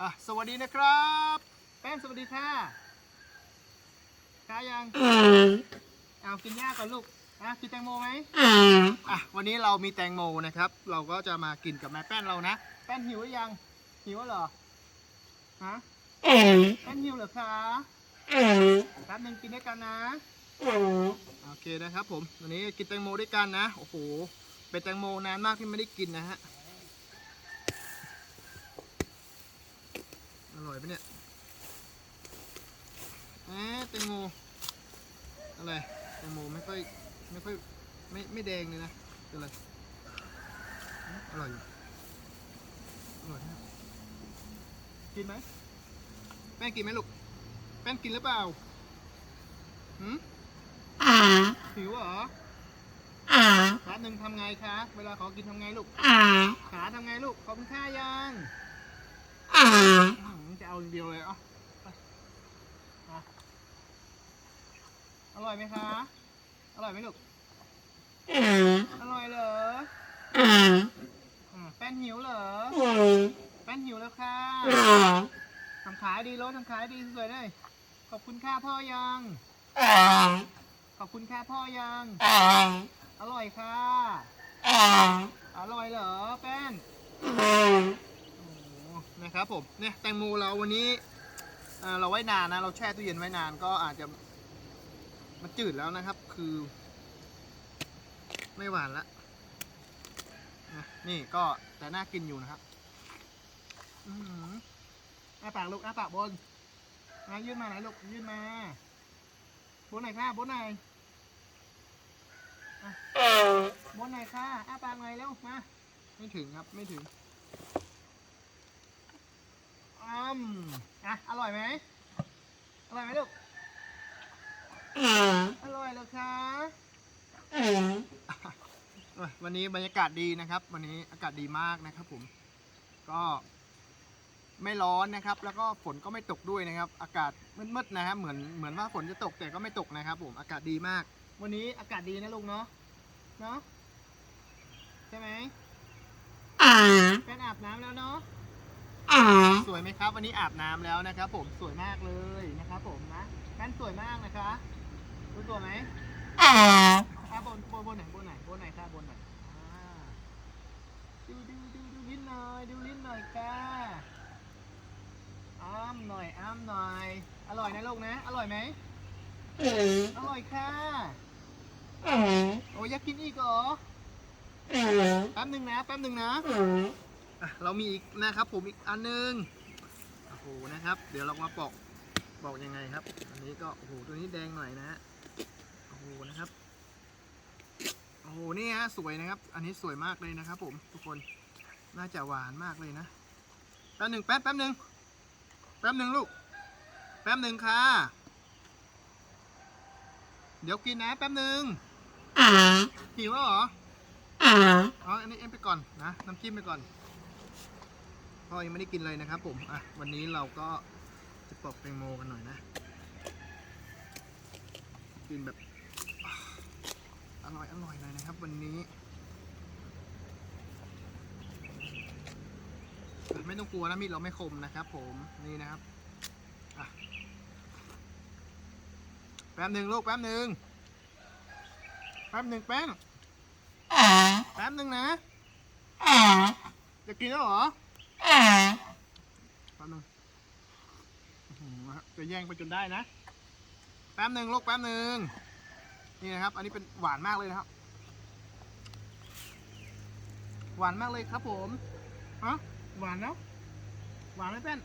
อะสวัสดีนะครับ แป้งสวัสดีค่ะกายังเอากินหญ้าก่อนลูกอะกินแตงโมไหมอะวันนี้เรามีแตงโมนะครับ เราก็จะมากินกับแม่แป้นเรานะ แป้นหิวหรือยัง หิวแล้วเหรอฮะแป้นหิวเหรอคะแป๊บนึงกินด้วยกันนะโอเคนะครับผมวันนี้กินแตงโมด้วยกันนะโอ้โหเป็นแตงโมนานมากที่ไม่ได้กินนะฮะ อร่อยปะเนี่ยเอ๊ะแตงโมอะไรแตงโมไม่ค่อยไม่ค่อยไม่ไม่แดงเลยนะเป็นอะไรอืมอร่อยอยู่อร่อยนะครับกินไหมแป้งกินไหมลูกแป้งกินหรือเปล่าหืมหิวเหรอแป๊บหนึ่งทำไงคะ เวลาขอกินทำไงลูกขาทำไงลูกขอบคุณค่ายังอื้อหือจะ เอาอย่างเดียวเลยเอะไปมาอร่อยไหมคะ อร่อยไหมลูก อร่อยเหรอแป้นหิวเหรอ แป้นหิวแล้วค่ะทำขายดีรถทำขายดีสวยเลย ขอบคุณค่าพ่อยัง ขอบคุณค่าพ่อยัง อร่อยค่ะ อร่อยเหรอแป้น นะครับผมเนี่ยแตงโมเราวันนี้เราไว้นานนะเราแช่ตู้เย็นไว้นานก็อาจจะมันจืดแล้วนะครับ คือ ไม่หวานละนะนี่ก็แต่น่ากินอยู่นะครับอ้าปากลูกอ้าปากบนมายื่นมาไหนลูกยื่นมาบนไหนค่ะบนไหนบนไหนค่ะอ้าปากหนเร็วมาไม่ถึงครับไม่ถึง อืมอะอร่อยไหมอร่อยไหมลูกอร่อยเหรอคะเอ้ยวันนี้บรรยากาศดีนะครับ วันนี้อากาศดีมากนะครับผม ก็ไม่ร้อนนะครับ แล้วก็ฝนก็ไม่ตกด้วยนะครับ อากาศมืดๆนะครับ เหมือนเหมือนว่าฝนจะตกแต่ก็ไม่ตกนะครับ ผมอากาศดีมาก วันนี้อากาศดีนะลุงเนาะเนาะใช่ไหมแฟนอาบน้ำแล้วเนาะ สวยไหมครับ วันนี้อาบน้ำแล้วนะครับ ผมสวยมากเลยนะครับ ผมนะแฟนสวยมากนะคะรู้ตัวไหมอะบนบนบนไหนบนไหนบนไหนค่ะบนไหนอ่าดูดูดูดูลิ้นหน่อยดูลิ้นหน่อยค่ะอ้ามหน่อยอ้ามหน่อย อร่อยนะลูกนะ อร่อยไหมอร่อยค่ะโอ้ยอยากกินอีกเหรอแป๊บหนึ่งนะแป๊บหนึ่งนะ อะเรามีอีกนะครับผมอีกอันหนึงโอ้โหนะครับ เดี๋ยวเรามาปอกปอกยังไงครับ อันนี้ก็โอ้โหตัวนี้แดงหน่อยนะฮะโอ้โหนะครับโอ้โหนี่ฮะสวยนะครับ อันนี้สวยมากเลยนะครับ ผมทุกคนน่าจะหวานมากเลยนะแป๊บหนึ่งแป๊บแป๊บหนึ่งแป๊บหนึ่งลูกแป๊บหนึ่งค่ะ เดี๋ยวกินนะแป๊บหนึ่งหิวแล้วเหรออ๋ออันนี้เอ็มไปก่อนนะน้ำจิ้มไปก่อน พ่อยังไม่ได้กินเลยนะครับผมอะวันนี้เราก็จะปอกแตงโมกันหน่อยนะ กินแบบอร่อยอร่อยเลยนะครับ วันนี้อะไม่ต้องกลัวนะมีดเราไม่คมนะครับ ผมนี่นะครับอะแป๊บหนึ่งลูกแป๊บหนึ่งแป๊บหนึ่งแป๊บแป๊บหนึ่งนะจะกินแล้วเหรอ แป๊บหนึ่งอื้อหือจะแย่งไปจนได้นะ แป๊บหนึ่งลูกแป๊บหนึ่งนี่นะครับ อันนี้เป็นหวานมากเลยนะครับ หวานมากเลยครับผมฮะหวานแล้ว หวานไหมแป้น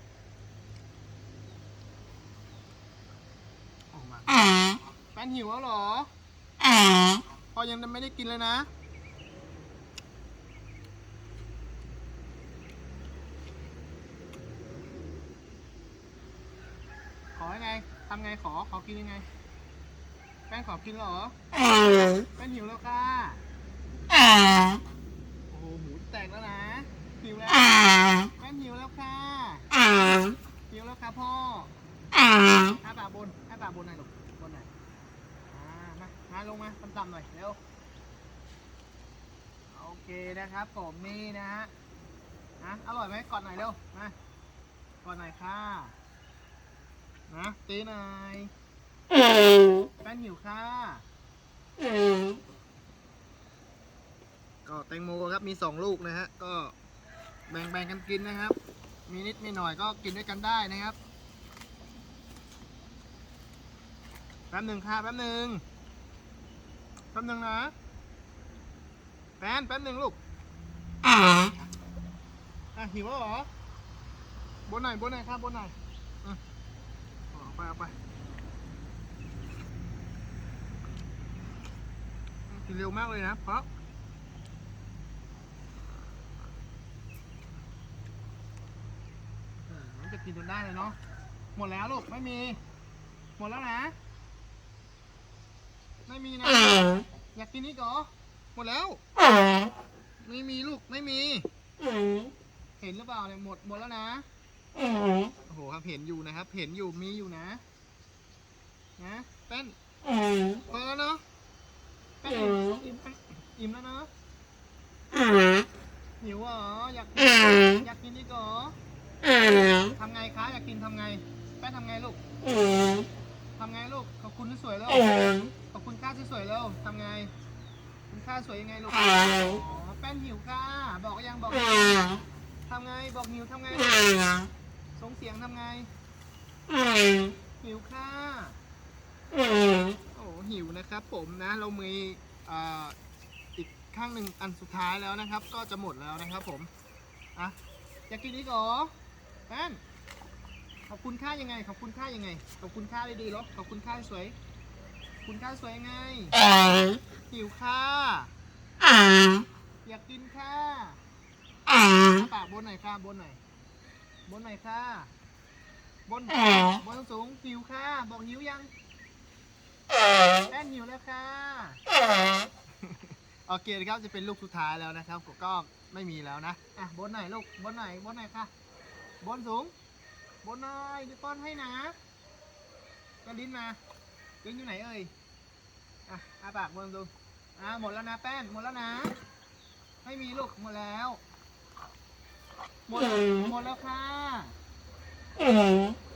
โอ้หวานแป้นหิวแล้วเหรอ พอยังไม่ได้กินเลยนะ อยังไงทำไงขอขอกินยังไง แป้งขอกินเหรอแป้งหิวแล้วค่ะโอ้โหหมูแตกแล้วนะหิวแล้วแป้งหิวแล้วค่ะหิวแล้วค่ะพ่ออ้าปากบนอ้าปากบนหน่อยลูกบนหน่อยมามาลงมาต่ำๆหน่อยเร็วโอเคนะครับผมนี่นะฮะอะอร่อยไหมกอดหน่อยเร็วมากอดอนหน่อยค่ะ นะตีหน่อยแป้นหิวค่ะ ก็แตงโมครับมีสองลูกนะฮะ ก็แบ่งแบ่งกันกินนะครับ มีนิดมีหน่อยก็กินด้วยกันได้นะครับ แป๊บหนึ่งค่ะ แป๊บหนึ่งแป๊บหนึ่งนะ แป๊นแป๊บหนึ่งลูก อะหิววเหรอบนไหนบนไหนครับบนหน ไปเอาไปกินเร็วมากเลยนะเพราะจะกินจนได้เลยเนาะหมดแล้วลูก ไม่มี หมดแล้วนะ ไม่มีนะ อยากกินนี่ก่อหมดแล้ว ไม่มีลูกไม่มี เห็นหรือเปล่าเนี่ยหมดหมดแล้วนะ โอ้โหครับเห็นอยู่นะครับ เห็นอยู่มีอยู่นะ นะเต้นพอแล้วเนาะเต้นอิ่มอิ่มอิ่มแล้วเนาะหิวเหรออยากอยากกินนี่ก่อทำไงคะอยากกินทำไงแป้นทำไงลูกทำไงลูกขอบคุณที่สวยแล้วขอบคุณค่าที่สวยแล้วทำไง คุณค่าสวยยังไงลูกอ๋อแป้นหิวค่ะบอกยังบอกทำไงบอกหิวทำไง ส่งเสียงทำไง หิวค่ะ โอ้หิวนะครับผมนะ เรามีอ่าอีกข้างหนึ่งอันสุดท้ายแล้วนะครับ ก็จะหมดแล้วนะครับผม อะ อยากกินอีกเหรอแป้นขอบคุณค่ายังไง ขอบคุณค่ายังไง ขอบคุณค่าดีๆเหรอ ขอบคุณค่าสวยขอบคุณค่าสวยยังไง หิวค่ะ อยากกินค่ะอ้าปากบนหน่อยค่ะบนหน่อย บนหน่อยค่ะ บน บนสูงๆหิวค่ะ บอกหิวยังแป้นหิวแล้วค่ะโอเคนะครับจะเป็นลูกสุดท้ายแล้วนะครับก็ไม่มีแล้วนะอะบนหน่อยลูกบนหน่อยบนหน่อยค่ะ บนสูง บนหน่อยจะป้อนให้นะกระลิ้นมาลิ้นอยู่ไหนเอ่ยอะอาปากบนดูอ่าหมดแล้วนะแป้นหมดแล้วนะ ไม่มีลูกหมดแล้ว หมดหมดแล้วค่ะ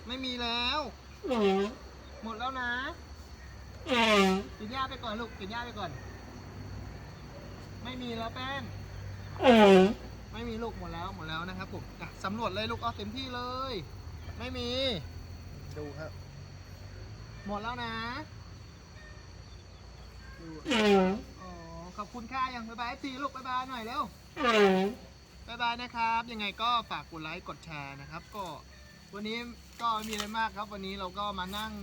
ไม่มีแล้ว หมดแล้วนะกินหญ้าไปก่อนลูกกินหญ้าไปก่อน ไม่มีแล้วแป้นไม่มีลูกหมดแล้วหมดแล้วนะครับผมอะสำรวจเลยลูกเอาเต็มที่เลย ไม่มี ดูครับ หมดแล้วนะดูอ๋อขอบคุณค่ายังบ๊ายบายทีลูกบ๊ายบายหน่อยเร็ว บ๊ายบายนะครับ ยังไงก็ฝากกดไลค์กดแชร์นะครับ ก็วันนี้ก็ไม่มีอะไรมากครับ วันนี้เราก็มานั่ง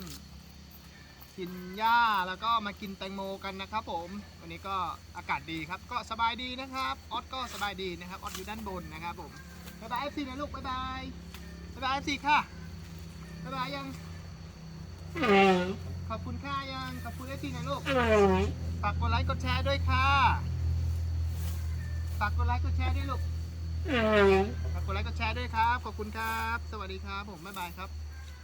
กินหญ้าแล้วก็มากินแตงโมกันนะครับผม วันนี้ก็อากาศดีครับ ก็สบายดีนะครับออสก็สบายดีนะครับออสอยู่ด้านบนนะครับผมบ๊ายบายเอฟซีนะลูกบ๊ายบายบ๊ายบายเอฟซีค่ะบ๊ายบายยัง ขอบคุณค่ายังขอบคุณเอฟซีนะลูกฝากกดไลค์กดแชร์ด้วยค่ะฝากกดไลค์กดแชร์ด้วยลูก ฝากกดไลค์กดแชร์ด้วยครับ ขอบคุณครับ สวัสดีครับ ผมบ๊ายบายครับ